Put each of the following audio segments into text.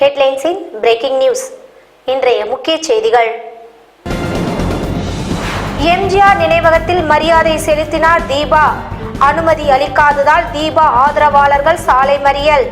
ஹெட்லைன்ஸின் breaking news இன்றைய முக்கிய செய்திகள். எம்ஜிஆர் நினைவகத்தில் மரியாதை செலுத்தினார் தீபா. அனுமதி அளிக்காததால் தீபா ஆதரவாளர்கள் சாலை மறியல்.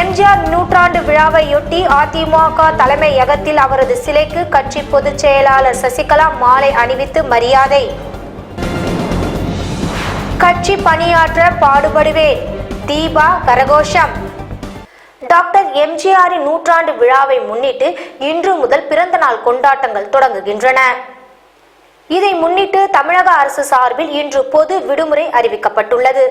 எம்ஜிஆர் நூற்றாண்டு விழாவையொட்டி அதிமுக தலைமையகத்தில் அவரது சிலைக்கு கட்சி பொதுச் செயலாளர் சசிகலா மாலை அணிவித்து மரியாதை. கட்சி பணியாற்ற பாடுபடுவேன். தீபா கரகோஷம். டாக்டர் எம்ஜிஆரின் நூற்றாண்டு விழாவை முன்னிட்டு இன்று முதல் பிறந்த நாள் கொண்டாட்டங்கள் தொடங்குகின்றன. இதை முன்னிட்டு தமிழக அரசு சார்பில் இன்று பொது விடுமுறை அறிவிக்கப்பட்டுள்ளது.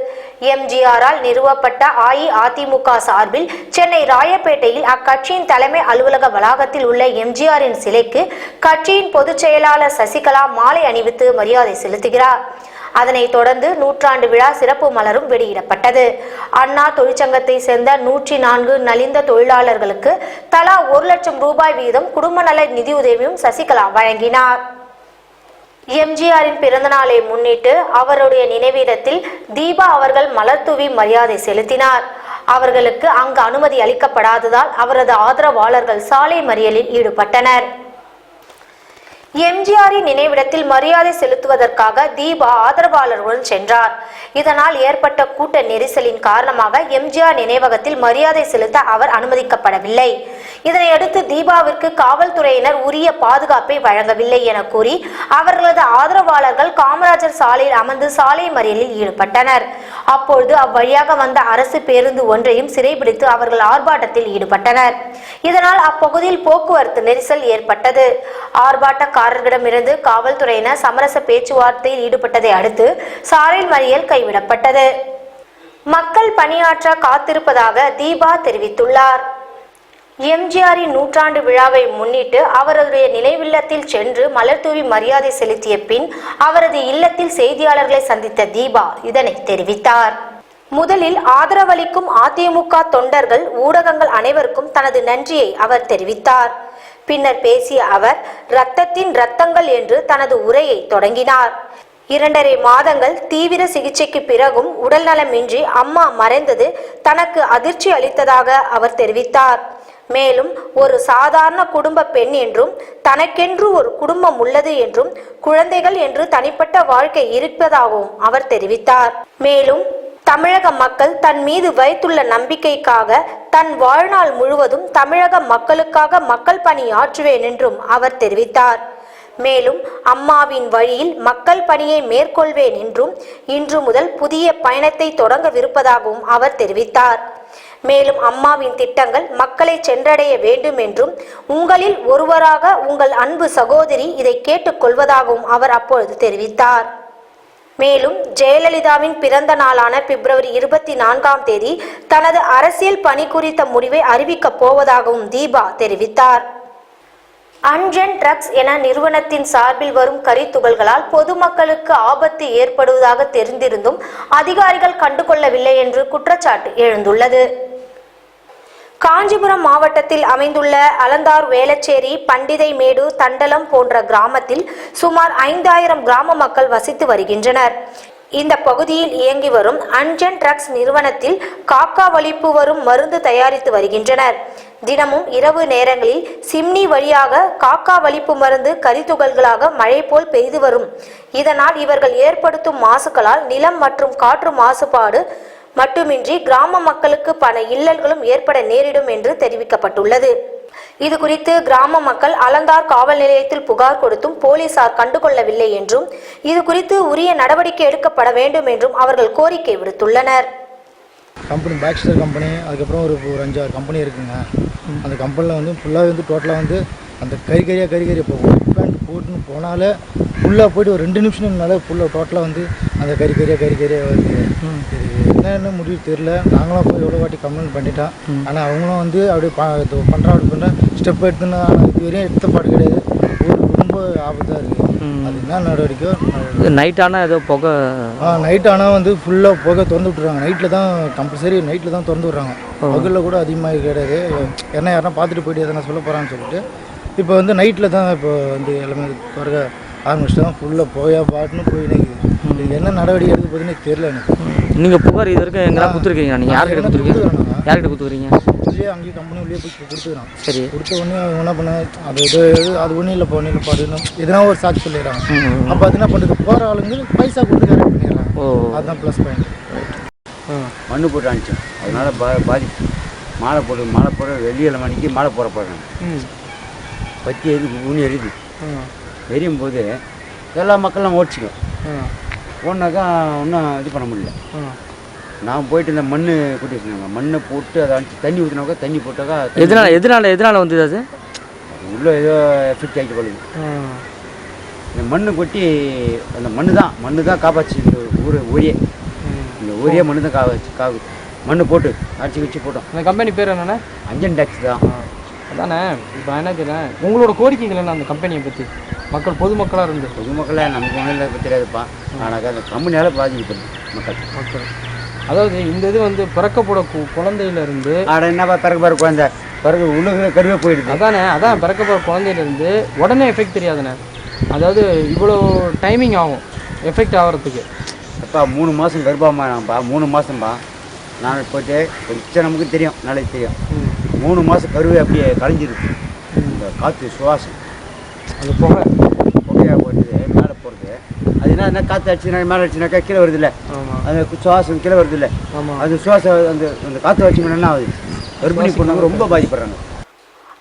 எம்ஜிஆரால் நிறுவப்பட்ட அஇஅதிமுக சார்பில் சென்னை ராயப்பேட்டையில் அக்கட்சியின் தலைமை அலுவலக வளாகத்தில் உள்ள எம்ஜிஆரின் சிலைக்கு கட்சியின் பொதுச் செயலாளர் சசிகலா மாலை அணிவித்து மரியாதை செலுத்துகிறார். அதனைத் தொடர்ந்து நூற்றாண்டு விழா சிறப்பு மலரும் வெளியிடப்பட்டது. அண்ணா தொழிற்சங்கத்தை சேர்ந்த நூற்றி நான்கு நலிந்த தொழிலாளர்களுக்கு தலா ஒரு லட்சம் ரூபாய் வீதம் குடும்ப நல நிதியுதவியும் சசிகலா வழங்கினார். எம்ஜிஆரின் பிறந்தநாளை முன்னிட்டு அவருடைய நினைவிடத்தில் தீபா அவர்கள் மலர் தூவி மரியாதை செலுத்தினார். அவர்களுக்கு அங்கு அனுமதி அளிக்கப்படாததால் அவரது ஆதரவாளர்கள் சாலை மறியலில் ஈடுபட்டனர். எம்ஜிஆரின் நினைவிடத்தில் மரியாதை செலுத்துவதற்காக தீபா ஆதரவாளர்களுடன் சென்றார். இதனால் ஏற்பட்ட கூட்ட நெரிசலின் காரணமாக எம்ஜிஆர் நினைவகத்தில் மரியாதை செலுத்த அவர் அனுமதிக்கப்படவில்லை. இதனையடுத்து தீபாவிற்கு காவல்துறையினர் உரிய பாதுகாப்பை வழங்கவில்லை என கூறி அவர்களது ஆதரவாளர்கள் காமராஜர் சாலையில் அமர்ந்து சாலை மறியலில் ஈடுபட்டனர். அப்பொழுது அவ்வழியாக வந்த அரசு பேருந்து ஒன்றையும் சிறைபிடித்து அவர்கள் ஆர்ப்பாட்டத்தில் ஈடுபட்டனர். இதனால் அப்பகுதியில் போக்குவரத்து நெரிசல் ஏற்பட்டது. ஆர்ப்பாட்ட ஆர்ப்பாட்டக்காரர்களிடமிருந்து காவல்துறையினர் சமரச பேச்சுவார்த்தையில் ஈடுபட்டதை அடுத்து சாலை மறியல் கைவிடப்பட்டது. மக்கள் பணியாற்ற காத்திருப்பதாக தீபா தெரிவித்துள்ளார். எம்ஜிஆரின் நூற்றாண்டு விழாவை முன்னிட்டு அவருடைய நினைவில்லத்தில் சென்று மலர்தூவி மரியாதை செலுத்திய பின் அவரது இல்லத்தில் செய்தியாளர்களை சந்தித்த தீபா இதனை தெரிவித்தார். முதலில் ஆதரவளிக்கும் அதிமுக தொண்டர்கள் ஊடகங்கள் அனைவருக்கும் தனது நன்றியை அவர் தெரிவித்தார். பின்னர் பேசிய அவர் ரத்தத்தின் ரத்தங்கள் என்று தனது உரையை தொடங்கினார். இரண்டரை மாதங்கள் தீவிர சிகிச்சைக்கு பிறகும் உடல்நலமின்றி அம்மா மறைந்தது தனக்கு அதிர்ச்சி அளித்ததாக அவர் தெரிவித்தார். மேலும் ஒரு சாதாரண குடும்ப பெண் என்றும் தனக்கென்று ஒரு குடும்பம் உள்ளது என்றும் குழந்தைகள் என்று தனிப்பட்ட வாழ்க்கை இருப்பதாகவும் அவர் தெரிவித்தார். மேலும் தமிழக மக்கள் தன் மீது வைத்துள்ள நம்பிக்கைக்காக தன் வாழ்நாள் முழுவதும் தமிழக மக்களுக்காக மக்கள் பணி ஆற்றுவேன் என்றும் அவர் தெரிவித்தார். மேலும் அம்மாவின் வழியில் மக்கள் பணியை மேற்கொள்வேன் என்றும் இன்று முதல் புதிய பயணத்தை தொடங்கவிருப்பதாகவும் அவர் தெரிவித்தார். மேலும் அம்மாவின் திட்டங்கள் மக்களை சென்றடைய வேண்டும் என்றும் உங்களில் ஒருவராக உங்கள் அன்பு சகோதரி இதை கேட்டுக்கொள்வதாகவும் அவர் அப்பொழுது தெரிவித்தார். மேலும் ஜெயலலிதாவின் பிறந்த நாளான பிப்ரவரி இருபத்தி நான்காம் தேதி தனது அரசியல் பணி குறித்த முடிவை அறிவிக்கப் போவதாகவும் தீபா தெரிவித்தார். அன்ஜன் ட்ரக்ஸ் என நிறுவனத்தின் சார்பில் வரும் கரித்துகள்களால் பொதுமக்களுக்கு ஆபத்து ஏற்படுவதாக தெரிந்திருந்தும் அதிகாரிகள் கண்டுகொள்ளவில்லை என்று குற்றச்சாட்டு எழுந்துள்ளது. காஞ்சிபுரம் மாவட்டத்தில் அமைந்துள்ள அலந்தார் வேளச்சேரி பண்டிதைமேடு தண்டலம் போன்ற கிராமத்தில் சுமார் ஐந்தாயிரம் கிராம மக்கள் வசித்து வருகின்றனர். இந்த பகுதியில் இயங்கி வரும் அன்ஜன் ட்ரக்ஸ் நிறுவனத்தில் காக்கா வலிப்பு வரும் மருந்து தயாரித்து வருகின்றனர். தினமும் இரவு நேரங்களில் சிம்னி வழியாக காக்கா வலிப்பு மருந்து கரித்துகள்களாக மழை போல் பெய்து வரும். இதனால் இவர்கள் ஏற்படுத்தும் மாசுக்களால் நிலம் மற்றும் காற்று மாசுபாடு மட்டுமின்றி கிராம மக்களுக்கு பல இல்லல்களும் ஏற்பட நேரிடும் என்று தெரிவிக்கப்பட்டுள்ளது. இது குறித்து கிராம மக்கள் அலந்தார் காவல் நிலையத்தில் புகார் கொடுத்தும் போலீசார் கண்டுகொள்ளவில்லை என்றும் இது குறித்து உரிய நடவடிக்கை எடுக்கப்பட வேண்டும் என்றும் அவர்கள் கோரிக்கை விடுத்துள்ளனர். கம்பெனி பேக்ஸ்டர் கம்பெனி அதுக்கப்புறம் ஒரு ஒரு அஞ்சாறு கம்பெனி இருக்குங்க. அந்த கம்பெனியில் வந்து ஃபுல்லாக வந்து டோட்டலாக வந்து அந்த கறி கறியாக கறி கறியாக போகும். பேண்ட் போட்டுன்னு போனாலே ஃபுல்லாக போயிட்டு ஒரு ரெண்டு நிமிஷம்னால ஃபுல்லாக டோட்டலாக வந்து அந்த கறி கறியாக கறி கறியாக என்னென்ன முடிவு தெரில நாங்களும் போய் எவ்வளோ வாட்டி கம்ப்ளைண்ட் பண்ணிட்டோம். ஆனால் அவங்களும் வந்து அப்படியே பண்ணுறோம் அப்படி பண்ணுறேன் ஸ்டெப் எடுத்துன்னு ஆனால் இது வரையும் எடுத்த பாடு கிடையாது. ஒரு ரொம்ப ஆபத்தாக இருக்குது அது என்ன நடவடிக்கையோ இது நைட் ஆனால் ஏதோ புகை ஆ நைட் ஆனால் வந்து ஃபுல்லாக புகை திறந்து விட்ருவாங்க நைட்டில் தான் கம்பல்சரி நைட்டில் தான் திறந்து விட்றாங்க. பகலில் கூட அதிகமாக கிடையாது என்ன யாருன்னா பார்த்துட்டு போயிட்டு எதனா சொல்ல போகிறான்னு சொல்லிட்டு இப்போ வந்து நைட்டில் தான் இப்போ வந்து எல்லாமே திறக்க ஆரம்பிச்சிட்டோம். ஃபுல்லாக போயா பாட்டுன்னு போய் நிற்குது இது என்ன நடவடிக்கை எடுக்க போகுதுன்னு தெரியல எனக்கு. நீங்கள் புகார் இது வரைக்கும் எங்கேயா கொடுத்துருக்கீங்க நீங்கள் யார்கிட்ட கொடுத்துருக்கீங்க? யார்கிட்ட கொடுத்துருக்கீங்க? உள்ளே அங்கேயும் கம்பெனி உள்ளே போய் கொடுத்துக்கிறான். சரி. கொடுத்த உடனே அவங்க என்ன பண்ண அது இது இது அது ஒன்றும் இல்லைப்பா ஒன்றும் இல்லைப்பா இன்னும் எதனா ஒரு சாட்சி சொல்லிடுறாங்க. அப்போ அது என்ன பண்ணுறது போகிற ஆளுங்க பைசா கொடுத்து கரெக்ட் பண்ணிடுறாங்க. ஓ. அதுதான் ப்ளஸ் பாயிண்ட் மண்ணு போட்டு அனுப்பிச்சோம் அதனால பா பாதிப்பு. மாலை போட்டு மாலை போட வெள்ளியில மணிக்கு மாலை போட போடுறாங்க ம். பத்தி எது ஊனி எரியுது. ம் எரியும் போது எல்லா மக்களும் ஓடிச்சிக்கும். ம் ஓடினாக்கா ஒன்றும் இது பண்ண முடியல. நான் போயிட்டு இந்த மண் கொட்டி வச்சுருந்தாங்க. மண்ணை போட்டு அதை அனுப்பிச்சு தண்ணி ஊற்றினாக்கா தண்ணி போட்டாக்கா எதனால எதனால எதனால வந்தது அது? உள்ள ஏதோ எஃபெக்ட் ஆகிட்டு போடுது ம் இந்த மண்ணு கொட்டி அந்த மண்ணு தான் மண்ணு தான் காப்பாச்சு இந்த ஊர் ஊரே. இந்த ஊரே மண்ணு தான் காவாச்சு காவு மண்ணு போட்டு அடிச்சு வச்சு போட்டோம். அந்த கம்பெனி பேர் என்னண்ணே? அஞ்சன் டேக்ஸ் தான். அதானே இப்போ என்ன கேட்குறேன் உங்களோட கோரிக்கைகள் என்ன அந்த கம்பெனியை பற்றி மக்கள் பொதுமக்களாக இருந்து பொதுமக்களை நமக்கு ஒன்றும் தெரியாதுப்பா. ஆனால் அந்த கம்பெனியால் பாதிக்கப்படுது மக்கள். மக்கள். அதாவது இந்த இது வந்து பிறக்கப்பட கு- குழந்தையில இருந்து ஆட என்னப்பா பிறகு பிறகு குழந்தை? பிறகு உள்ள கருவே போயிடுது. அதானே அதான் பிறக்கப்பட குழந்தையில இருந்து உடனே எஃபெக்ட் தெரியாதுண்ணே. அதாவது இவ்வளோ டைமிங் ஆகும் எஃபெக்ட் ஆகிறதுக்கு. அப்பா மூணு மாதம் கர்ப்பமாப்பா மூணு மாதம்பா நான் போயிட்டு கொஞ்சம் நமக்கு தெரியும் நாளைக்கு தெரியும். மூணு மாதம் கருவே அப்படியே கலைஞ்சிருக்கு இந்த காற்று சுவாசம். அந்த புகை புகையாக போயிட்டு மேலே போகிறது அது என்ன என்ன காற்று அடிச்சுனா மேலே அடிச்சுனாக்கா கீழே வருது இல்லை ஆமாம் அந்த சுவாசம் கீழே வருது இல்லை ஆமாம் அது சுவாசம் அந்த அந்த காற்று வச்சுக்கணும் என்ன ஆகுது? கர்ப்பிணி பொண்ணுங்க ரொம்ப பாதிப்படுறாங்க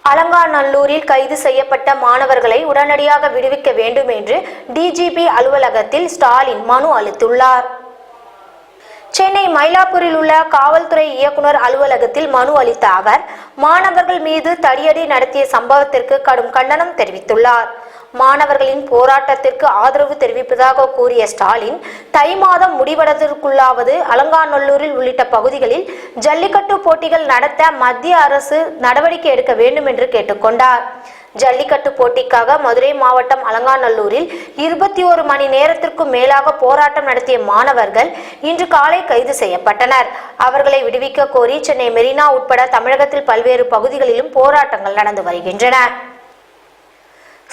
அலங்காநல்லூரில் கைது செய்யப்பட்ட மாணவர்களை உடனடியாக விடுவிக்க வேண்டும் என்று டிஜிபி அலுவலகத்தில் ஸ்டாலின் மனு அளித்துள்ளார். சென்னை மயிலாப்பூரில் உள்ள காவல்துறை இயக்குனர் அலுவலகத்தில் மனு அளித்த அவர் மாணவர்கள் மீது தடியடி நடத்திய சம்பவத்திற்கு கடும் கண்டனம் தெரிவித்துள்ளார். மாணவர்களின் போராட்டத்திற்கு ஆதரவு தெரிவிப்பதாக கூறிய ஸ்டாலின் தை மாதம் முடிவடைவதற்குள்ளாவது அலங்காநல்லூரில் உள்ளிட்ட பகுதிகளில் ஜல்லிக்கட்டு போட்டிகள் நடத்த மத்திய அரசு நடவடிக்கை எடுக்க வேண்டும் என்று கேட்டுக்கொண்டார். ஜல்லிக்கட்டு போட்டிக்காக மதுரை மாவட்டம் அலங்காநல்லூரில் இருபத்தி ஒரு மணி நேரத்திற்கும் மேலாக போராட்டம் நடத்திய மாணவர்கள் இன்று காலை கைது செய்யப்பட்டனர். அவர்களை விடுவிக்க கோரி சென்னை மெரினா உட்பட தமிழகத்தில் பல்வேறு பகுதிகளிலும் போராட்டங்கள் நடந்து வருகின்றன.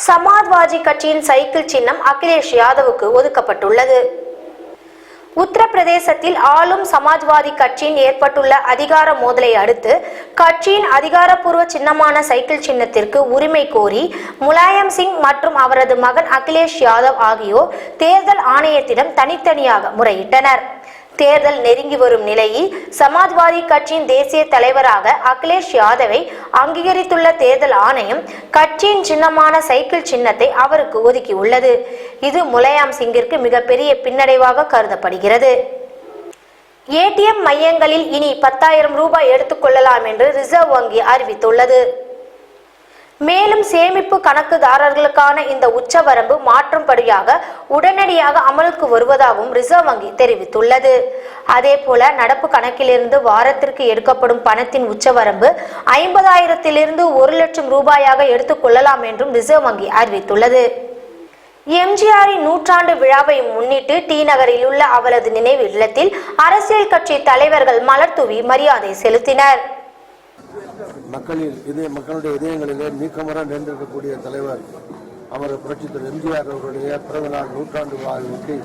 சமாஜ்வாதி கட்சியின் சைக்கிள் சின்னம் அகிலேஷ் யாதவுக்கு ஒதுக்கப்பட்டுள்ளது. உத்தரப்பிரதேசத்தில் ஆளும் சமாஜ்வாதி கட்சியின் ஏற்பட்டுள்ள அதிகார மோதலை அடுத்து கட்சியின் அதிகாரப்பூர்வ சின்னமான சைக்கிள் சின்னத்திற்கு உரிமை கோரி முலாயம் சிங் மற்றும் அவரது மகன் அகிலேஷ் யாதவ் ஆகியோர் தேர்தல் ஆணையத்திடம் தனித்தனியாக முறையிட்டனர். தேர்தல் நெருங்கி வரும் நிலையில் சமாஜ்வாதி கட்சியின் தேசிய தலைவராக அகிலேஷ் யாதவை அங்கீகரித்துள்ள தேர்தல் ஆணையம் கட்சியின் சின்னமான சைக்கிள் சின்னத்தை அவருக்கு ஒதுக்கியுள்ளது இது முலாயம் சிங்கிற்கு மிகப்பெரிய பின்னடைவாக கருதப்படுகிறது. ஏடிஎம் மையங்களில் இனி பத்தாயிரம் ரூபாய் எடுத்துக்கொள்ளலாம் என்று ரிசர்வ் வங்கி அறிவித்துள்ளது. மேலும் சேமிப்பு கணக்குதாரர்களுக்கான இந்த உச்சவரம்பு மாற்றும்படியாக உடனடியாக அமலுக்கு வருவதாகவும் ரிசர்வ் வங்கி தெரிவித்துள்ளது. அதேபோல நடப்பு கணக்கிலிருந்து வாரத்திற்கு எடுக்கப்படும் பணத்தின் உச்சவரம்பு ஐம்பதாயிரத்திலிருந்து ஒரு லட்சம் ரூபாயாக எடுத்துக்கொள்ளலாம் என்றும் ரிசர்வ் வங்கி அறிவித்துள்ளது. எம்ஜிஆரின் நூற்றாண்டு விழாவை முன்னிட்டு டி நகரில் உள்ள அவரது நினைவு இல்லத்தில் அரசியல் கட்சி தலைவர்கள் மலர் தூவி மரியாதை செலுத்தினர். மக்களில் இதய மக்களுடைய இதயங்களிலே நீக்கமர நின்றிருக்கக்கூடிய தலைவர் அவர் புரட்சித் தலைவர் எம்ஜிஆர் அவருடைய பிறந்த நாள் நூற்றாண்டு வாழ்வுக்கு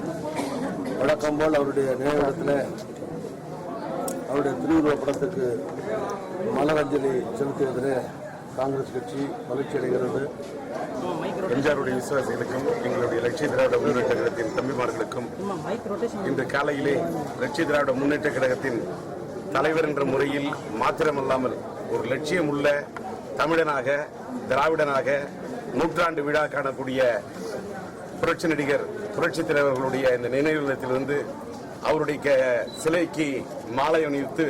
வழக்கம் போல் அவருடைய நினைவிடத்தில் அவருடைய திருவுருவப் படத்துக்கு மலரஞ்சலி செலுத்துவதில் காங்கிரஸ் கட்சி மகிழ்ச்சி அடைகிறது. எம்ஜிஆருடைய விசுவாசிகளுக்கும் எங்களுடைய லட்சிய திராவிட முன்னேற்ற கழகத்தின் தம்பிமார்களுக்கும் இன்று காலையிலே லட்சிய திராவிட முன்னேற்ற கழகத்தின் தலைவர் என்ற முறையில் மாத்திரமல்லாமல் ஒரு லட்சியம் உள்ள தமிழனாக திராவிடனாக நூற்றாண்டு விழா காணக்கூடிய புரட்சி நடிகர் புரட்சி தலைவர்களுடைய இந்த நினைவிடத்திலிருந்து அவருடைய க- சிலைக்கு மாலை அணிவித்து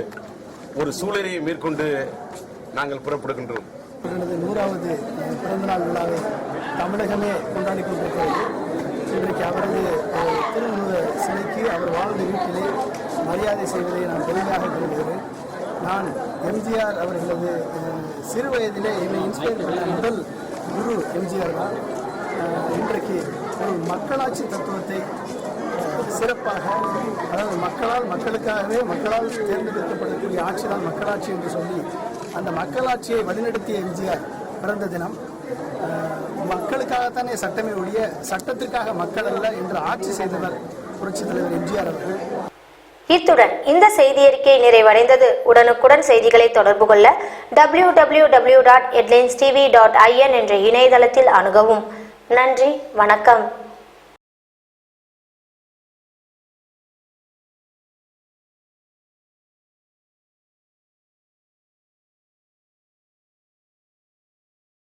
ஒரு சூழலையை மேற்கொண்டு நாங்கள் புறப்படுகின்றோம். எனது நூறாவது பிறந்தநாள் விழாவை தமிழகமே கொண்டாடி கொண்டிருக்கிறது. இன்றைக்கு அவரது அஹ், திருவுருவ சிலைக்கு அவர் வாழ்ந்த வீட்டிலே மரியாதை செய்வதை நான் பெரிதாக கருதுகிறேன் நான் எம்ஜிஆர் அவர்களது சிறு வயதிலே என்னை இன்ஸ்பயர் பண்ண முதல் குரு எம்ஜிஆர் தான். இன்றைக்கு மக்களாட்சி தத்துவத்தை சிறப்பாக அதாவது மக்களால் மக்களுக்காகவே மக்களால் தேர்ந்தெடுக்கப்படக்கூடிய ஆட்சி தான் மக்களாட்சி என்று சொல்லி அந்த மக்களாட்சியை வழிநடத்திய எம்ஜிஆர் பிறந்த தினம் மக்களுக்காகத்தானே சட்டமே ஒழிய சட்டத்திற்காக மக்கள் அல்ல என்று ஆட்சி செய்தவர் புரட்சித் தலைவர் எம்ஜிஆர் அவர்கள். இத்துடன் இந்த செய்தியறிக்கை நிறைவடைந்தது. உடனுக்குடன் செய்திகளை தொடர்பு கொள்ள W W W dot dot IN என்ற இணையதளத்தில் அணுகவும். நன்றி வணக்கம்.